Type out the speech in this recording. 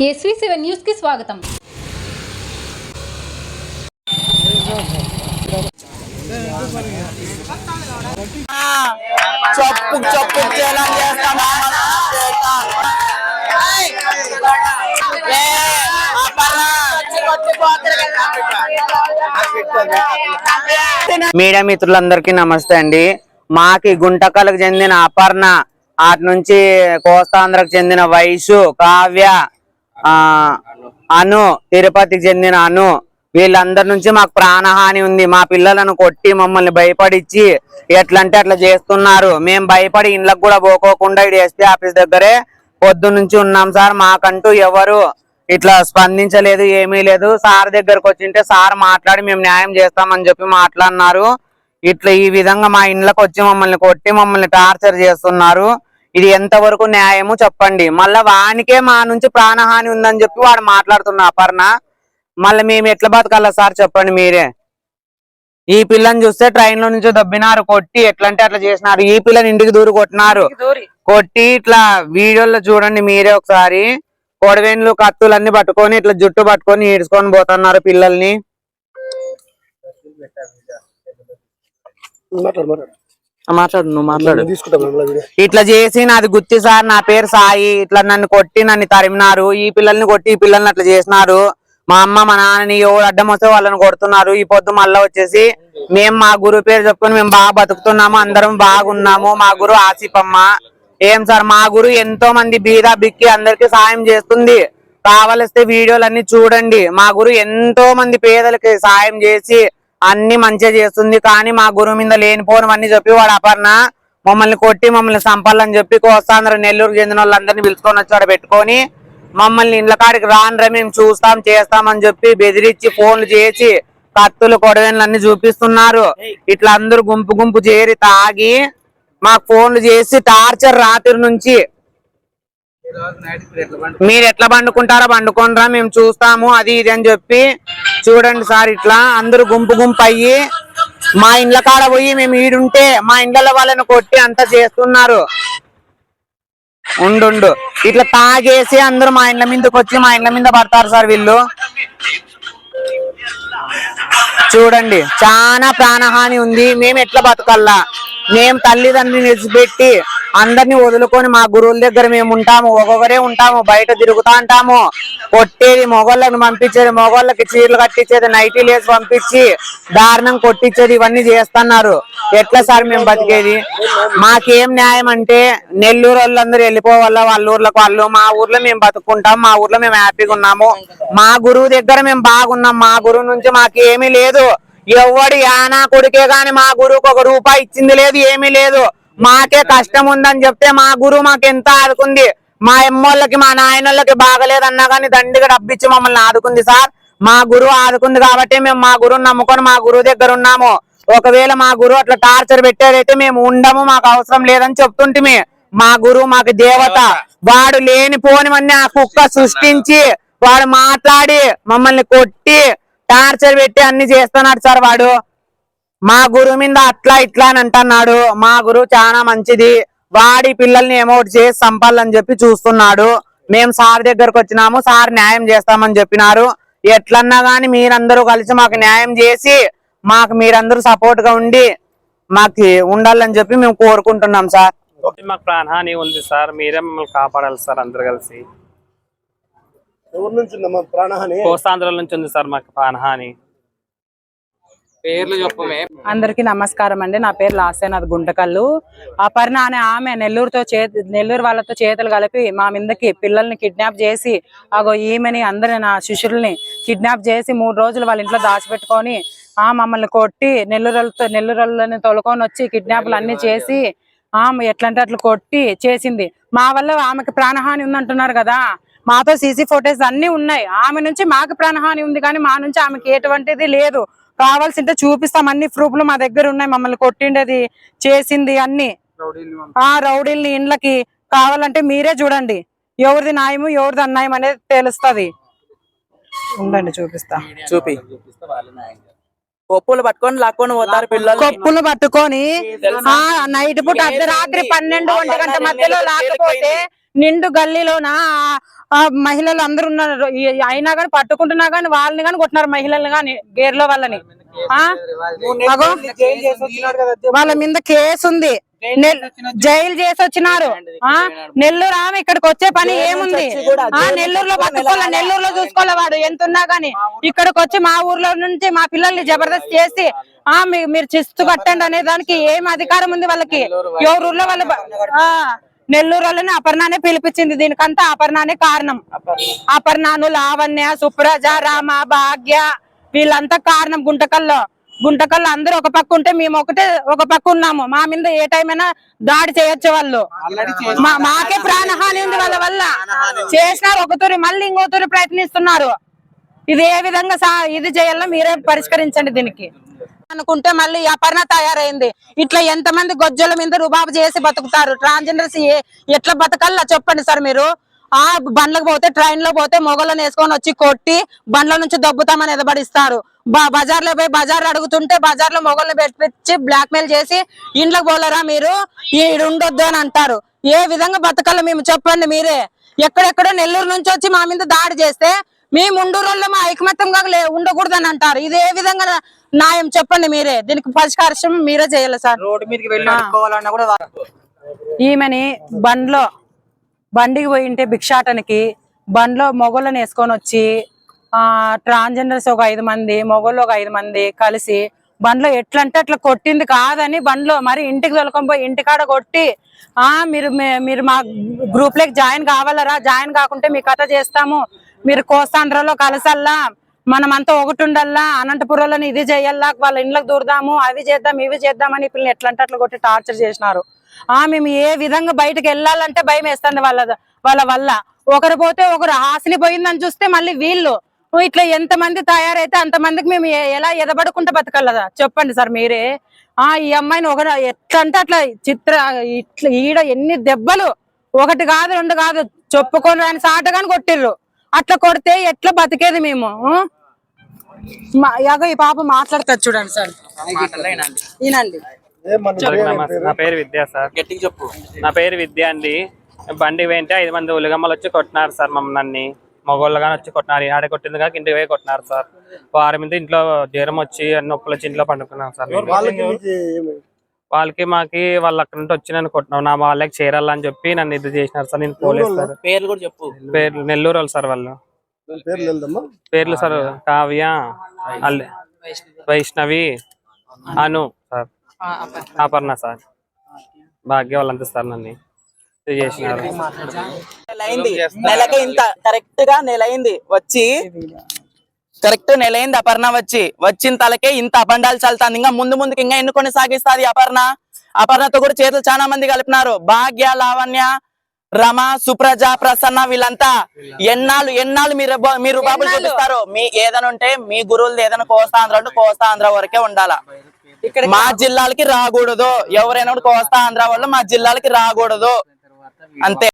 SV seven న్యూస్కి స్వాగతం. చప్పు చప్పు చేలం చేస్తామా? మీడియా మిత్రులందరికీ నమస్తే అండి. మాకి గుంటకలకు చెందిన అపర్ణ అటు నుంచి కోస్తాంధ్రకు చెందిన వైషు కావ్య అను తిరుపతికి చెందిన అను వీళ్ళందరి నుంచి మాకు ప్రాణహాని ఉంది. మా పిల్లలను కొట్టి మమ్మల్ని భయపడిచ్చి ఎట్లంటే అట్లా చేస్తున్నారు. మేము భయపడి ఇండ్లకు కూడా పోకోకుండా ఇటు ఎస్పీ ఆఫీస్ దగ్గరే పొద్దు నుంచి ఉన్నాం సార్. మాకంటూ ఎవరు ఇట్లా స్పందించలేదు ఏమీ లేదు. సార్ దగ్గరకు వచ్చింటే సార్ మాట్లాడి మేము న్యాయం చేస్తామని చెప్పి మాట్లాడినారు. ఇట్లా ఈ విధంగా మా ఇండ్లకు వచ్చి మమ్మల్ని కొట్టి మమ్మల్ని టార్చర్ చేస్తున్నారు. ఇది ఎంతవరకు న్యాయము చెప్పండి. మళ్ళా వానికే మా నుంచి ప్రాణహాని ఉందని చెప్పి వాడు మాట్లాడుతున్నా. అపర్ణ మళ్ళీ మేము ఎట్లా బతకాలా సార్ చెప్పండి మీరే. ఈ పిల్లని చూస్తే ట్రైన్లో నుంచి దబ్బినారు కొట్టి ఎట్లంటే అట్లా చేసినారు. ఈ పిల్లని ఇంటికి దూరు కొట్టినారు. కొట్టి ఇట్లా వీడియోలో చూడండి మీరే ఒకసారి. కొడవేన్లు కత్తులు అన్ని పట్టుకొని ఇట్లా జుట్టు పట్టుకొని ఈడ్చుకొని పోతున్నారు పిల్లల్ని. మాట్లాడు నువ్వు మాట్లాడు. ఇట్లా చేసి నాది గుత్తి సార్ నా పేరు సాయి ఇట్లా నన్ను కొట్టి నన్ను తరిమినారు ఈ పిల్లల్ని కొట్టి ఈ పిల్లల్ని అట్లా చేసినారు. మా అమ్మ మా నాన్నని ఎవరు అడ్డం వస్తే వాళ్ళని కొడుతున్నారు. ఈ పొద్దు మళ్ళా వచ్చేసి మేము మా గురువు పేరు చెప్పుకొని మేము బాగా బతుకుతున్నాము అందరం బాగున్నాము. మా గురు ఆసిఫమ్మ. ఏం సార్ మా గురు ఎంతో మంది బీద బిక్కి అందరికి సాయం చేస్తుంది. కావలిస్తే వీడియోలన్నీ చూడండి. మా గురు ఎంతో మంది పేదలకి సాయం చేసి అన్ని మంచిగా చేస్తుంది కానీ మా గురువు మీద లేనిపోనివన్నీ చెప్పి వాడు అపర్ణ మమ్మల్ని కొట్టి మమ్మల్ని సంపాలని చెప్పి కోస్తాంధ్ర నెల్లూరు చెందిన వాళ్ళందరినీ పిలుచుకొని వచ్చి పెట్టుకొని మమ్మల్ని ఇళ్ళ కాడికి రానరా మేము చూస్తాం చేస్తాం అని చెప్పి బెదిరించి ఫోన్లు చేసి కత్తులు కొడవెన్లు అన్ని చూపిస్తున్నారు. ఇట్లా అందరూ గుంపు గుంపు చేరి తాగి మాకు ఫోన్లు చేసి టార్చర్ రాత్రి నుంచి మీరు ఎట్లా పండుకుంటారో పండుకోనరా మేము చూస్తాము అది ఇది అని చెప్పి చూడండి సార్ ఇట్లా. అందరూ గుంపు గుంపు అయ్యి మా ఇండ్ల కాడ పోయి మేము ఈడుంటే మా ఇండ్ల వాళ్ళని కొట్టి అంతా చేస్తున్నారు. ఉండు ఇట్లా తాగేసి అందరూ మా ఇండ్ల మీదకి వచ్చి మా ఇండ్ల మీద పడతారు సార్ వీళ్ళు. చూడండి చాలా ప్రాణహాని ఉంది. మేము ఎట్లా బతకల్లా? మేము తల్లిదండ్రులు నిలిచిపెట్టి అందరిని వదులుకొని మా గురువుల దగ్గర మేము ఉంటాము. ఒక్కొక్కరే ఉంటాము. బయట తిరుగుతా ఉంటాము. కొట్టేది మొగోళ్ళని పంపించేది మొగోళ్ళకి చీరలు కట్టించేది నైటీలు వేసి పంపించి దారుణం కొట్టించేది ఇవన్నీ చేస్తున్నారు. ఎట్లా సార్ మేము బతికేది? మాకేం న్యాయం అంటే నెల్లూరు వాళ్ళందరూ వెళ్ళిపోవాల? వాళ్ళ ఊర్లకు వాళ్ళు మా ఊర్లో మేము బతుకుంటాం. మా ఊర్లో మేము హ్యాపీగా ఉన్నాము. మా గురువు దగ్గర మేము బాగున్నాం. మా గురువు నుంచి మాకు లేదు. ఎవడు యానా కొడుకే గాని మా గురువుకు ఒక రూపాయి ఇచ్చింది లేదు ఏమీ లేదు. మాకే కష్టం ఉందని చెప్తే మా గురువు మాకు ఎంత ఆదుకుంది? మా ఎమ్మోళ్ళకి మా నాయనోళ్ళకి బాగలేదన్నా కానీ దండిగా డబ్బిచ్చి మమ్మల్ని ఆదుకుంది సార్. మా గురువు ఆదుకుంది కాబట్టి మేము మా గురువుని నమ్ముకొని మా గురువు దగ్గర ఉన్నాము. ఒకవేళ మా గురువు అట్లా టార్చర్ పెట్టేదైతే మేము ఉండము మాకు అవసరం లేదని చెప్తుంటిమి మా. గురువు మాకు దేవత. వాడు లేని పోనివన్నీ ఆ కుక్క సృష్టించి వాడు మాట్లాడి మమ్మల్ని కొట్టి టార్చర్ పెట్టి అన్ని చేస్తున్నాడు సార్ వాడు. మా గురువు మీద అట్లా ఇట్లా అని అంటున్నాడు. మా గురువు చాలా మంచిది. వాడి పిల్లల్ని ఏమోటి చేసి చంపాలని చెప్పి చూస్తున్నాడు. మేము సార్ దగ్గరకు వచ్చినాము. సార్ న్యాయం చేస్తామని చెప్పినారు. ఎట్లన్నా గాని మీరందరూ కలిసి మాకు న్యాయం చేసి మాకు మీరందరూ సపోర్ట్గా ఉండి మాకు ఉండాలని చెప్పి మేము కోరుకుంటున్నాం సార్. మాకు ప్రాణహాని ఉంది సార్. మీరే మమ్మల్ని కాపాడాలి సార్ అందరు కలిసి. ఎవరి నుంచి ఉందమ్మా ప్రాణహాని. కోస్తాంధ్ర నుంచి ఉంది సార్ మాకు ప్రాణహాని. పేర్లు చెప్పమే. అందరికి నమస్కారం అండి. నా పేరు లాసేనాథ్ గుంటకల్లు. అపర్ణ అనే ఆమె నెల్లూరుతో చేతి నెల్లూరు వాళ్ళతో చేతులు కలిపి మా మీదకి పిల్లల్ని కిడ్నాప్ చేసి అగో ఈమెని అందరి నా శిష్యుల్ని కిడ్నాప్ చేసి మూడు రోజులు వాళ్ళ ఇంట్లో దాచిపెట్టుకొని ఆ మమ్మల్ని కొట్టి నెల్లూరులతో నెల్లూరులని తొలుకొని వచ్చి కిడ్నాప్లు అన్ని చేసి ఆమె ఎట్లంటే అట్లా కొట్టి చేసింది. మా వల్ల ఆమెకి ప్రాణహాని ఉందంటున్నారు కదా. మాతో సీసీ ఫోటోస్ అన్ని ఉన్నాయి. ఆమె నుంచి మాకు ప్రాణహాని ఉంది కానీ మా నుంచి ఆమెకి ఎటువంటిది లేదు. కావాల్సింటే చూపిస్తాం. అన్ని ప్రూఫ్లు మా దగ్గర ఉన్నాయి. మమ్మల్ని కొట్టిండేది చేసింది అన్ని. ఆ రౌడీల్ని ఇండ్లకి కావాలంటే మీరే చూడండి. ఎవరిది న్యాయము ఎవరిది అన్యాయం అనేది తెలుస్తది. ఉండండి చూపిస్తా. చూపి. కొప్పులు పట్టుకొని లాక్కొని పోతారు పిల్లలు. కొప్పులు పట్టుకొని ఆ నైట్ పూట అర్ధరాత్రి పన్నెండు ఒంటి గంట మధ్యలో లాకపోతే నిండు గల్లీలోన? మహిళలు అందరూ ఉన్నారు. అయినా కానీ పట్టుకుంటున్నా కానీ వాళ్ళని కానీ కొట్టినారు మహిళల్ని కానీ గేర్లో వాళ్ళని. వాళ్ళ మీద కేసు ఉంది. జైలు చేసి వచ్చినారు. ఆ? నెల్లూరు ఆమె ఇక్కడికి వచ్చే పని ఏముంది? ఆ నెల్లూరులో పట్టుకోలే నెల్లూరులో చూసుకోలే వాడు? ఎంత ఉన్నా గానీ ఇక్కడికి వచ్చి మా ఊర్లో నుంచి మా పిల్లల్ని జబర్దస్త్ చేసి ఆ మీరు చిస్తు కట్టండి అనే దానికి ఏం అధికారం ఉంది వాళ్ళకి? ఎవరు ఊర్లో వాళ్ళ బ- ఆ నెల్లూరు వాళ్ళని అపర్ణానే పిలిపించింది. దీనికంతా అపర్ణానే కారణం. అపర్ణాను లావణ్య సుప్రజ రామ భాగ్య వీళ్ళంతా కారణం గుంటకల్లో. గుంటకల్లో అందరూ ఒక పక్క ఉంటే మేము ఒకటే ఒక పక్క ఉన్నాము. మా మీద ఏ టైం అయినా దాడి చేయొచ్చు వాళ్ళు. మా- మాకే ప్రాణహాని ఉంది వాళ్ళ వల్ల. చేసినారు ఒక తూరి మళ్ళీ ఇంకో తూరి ప్రయత్నిస్తున్నారు. ఇది ఏ విధంగా ఇది చేయాలో మీరే పరిష్కరించండి దీనికి. అనుకుంటే మళ్ళీ అపర్ణ తయారైంది. ఇట్లా ఎంతమంది గొజ్జల మీద రుబాబు చేసి బతుకుతారు? ట్రాన్స్జెండర్స్ ఎట్లా బతకాలా చెప్పండి సార్ మీరు. ఆ బండ్లకు పోతే ట్రైన్లో పోతే మొగలను వేసుకొని వచ్చి కొట్టి బండ్ల నుంచి దబ్బుతామని ఎదబడిస్తారు. బజార్లో బజార్లో పోయి బజార్ అడుగుతుంటే బజార్లో మొగల్ని పెట్టించి బ్లాక్ మెయిల్ చేసి ఇంట్లోకి పోలరా మీరు? ఈడు ఉండొద్దు అని అంటారు. ఏ విధంగా బతకాలో మేము చెప్పండి మీరే. ఎక్కడెక్కడో నెల్లూరు నుంచి వచ్చి మా మీద దాడి చేస్తే మేము ఉండూరు మా ఐకమత్యంగా ఉండకూడదు ఉండకూడదని అంటారు. ఇది ఏ విధంగా న్యాయం చెప్పండి మీరే. దీనికి పరిష్కారం మీరే చేయాలి సార్. రోడ్డు మీదకి వెళ్ళి అడుక్కోవాలన్నా కూడా ఈమెని బండ్లో బండికి పోయింటే భిక్షాటనకి బండ్లో మొగోళ్ళని వేసుకొని వచ్చి ఆ ట్రాన్స్జెండర్స్ ఒక ఐదు మంది మొగోళ్ళు ఒక ఐదు మంది కలిసి బండ్లో ఎట్లా అంటే అట్లా కొట్టింది కాదని బండ్లో మరి ఇంటికి తొలకొని పోయి ఇంటికాడ కొట్టి ఆ మీరు మీరు మా గ్రూప్లోకి జాయిన్ కావాలరా? జాయిన్ కాకుంటే మీ కథ చేస్తాము. మీరు కోస్తాంధ్రలో కలసల్లా. మనమంతా ఒకటి ఉండల్లా అనంతపురంలో ఇది చేయాలా? వాళ్ళ ఇండ్లకు దూరదాము అవి చేద్దాం ఇవి చేద్దామని పిల్లల్ని ఎట్లా అంటే అట్లా కొట్టి టార్చర్ చేసినారు. ఆ మేము ఏ విధంగా బయటకు వెళ్ళాలంటే భయం వేస్తుంది వాళ్ళ వాళ్ళ వల్ల. ఒకరు పోతే ఒకరు హాసిని పోయిందని చూస్తే మళ్ళీ వీళ్ళు ఇట్లా ఎంత మంది తయారైతే అంతమందికి మేము ఎలా ఎదబడుకుంటూ బతకాలదా చెప్పండి సార్ మీరే. ఆ ఈ అమ్మాయిని ఒక ఎట్లా అంటే అట్లా చిత్ర ఇట్లా ఈడ ఎన్ని దెబ్బలు. ఒకటి కాదు రెండు కాదు చెప్పుకొని రాని సాటగాని కొట్టిర్రు. అట్లా కొడితే ఎట్లా బతికేది మేము? యాగో ఈ పాప మాట్లాడుతుంది చూడండి సార్. ఈనండి. నా పేరు విద్య సార్. చెప్పు. నా పేరు విద్య అండి. బండి వెంటే ఐదు మంది ఉలిగమ్మలు వచ్చి కొట్టినారు సార్ మమ్మల్ని. మగోళ్ళు కానీ వచ్చి కొట్టినారు. ఆడ కొట్టింది కాక ఇంటికి పోయి కొట్టినారు సార్. వారి మీద ఇంట్లో జ్వరం వచ్చి నొప్పులు వచ్చి ఇంట్లో పండుకున్నాం సార్. వాళ్ళకి మీకు వాళ్ళు అక్కడ నుండి వచ్చి నన్ను కొట్టినాం నా వాళ్ళకి చేరాలని చెప్పి నన్ను ఇది చేసినారు సార్ నేను పోలీస్ సార్ పేర్లు కూడా చెప్పు. పేర్లు నెల్లూరు వాళ్ళు సార్ వాళ్ళు. పేర్లు sir Kavya. Vaishnavi. Anu sir. Aparna. Sir. Bhagya వాళ్ళంతా సార్ నన్ను చేసినారు. నెలకి ఇంత కరెక్ట్గా నెల అయింది వచ్చి కరెక్ట్ నెల అయింది అపర్ణ వచ్చి. వచ్చిన తలకే ఇంత అబండాలు చల్తాంది ఇంకా ముందు ముందుకు ఇంకా ఎన్ని కొనసాగిస్తాది అపర్ణ? అపర్ణతో కూడా చేతులు చాలా మంది కలిపినారు. భాగ్య లావణ్య రమ సుప్రజ ప్రసన్న వీళ్ళంతా ఎన్నాళ్ళు ఎన్నాళ్ళు మీరు మీరు బాబులు చూపిస్తారు? మీ ఏదైనా ఉంటే మీ గురువులది ఏదైనా కోస్తాంధ్ర అంటే కోస్తాంధ్ర వరకే ఉండాలా? మా జిల్లాలకి రాకూడదు. ఎవరైనా కూడా కోస్తా ఆంధ్ర వాళ్ళు మా జిల్లాలకి రాకూడదు. అంతే.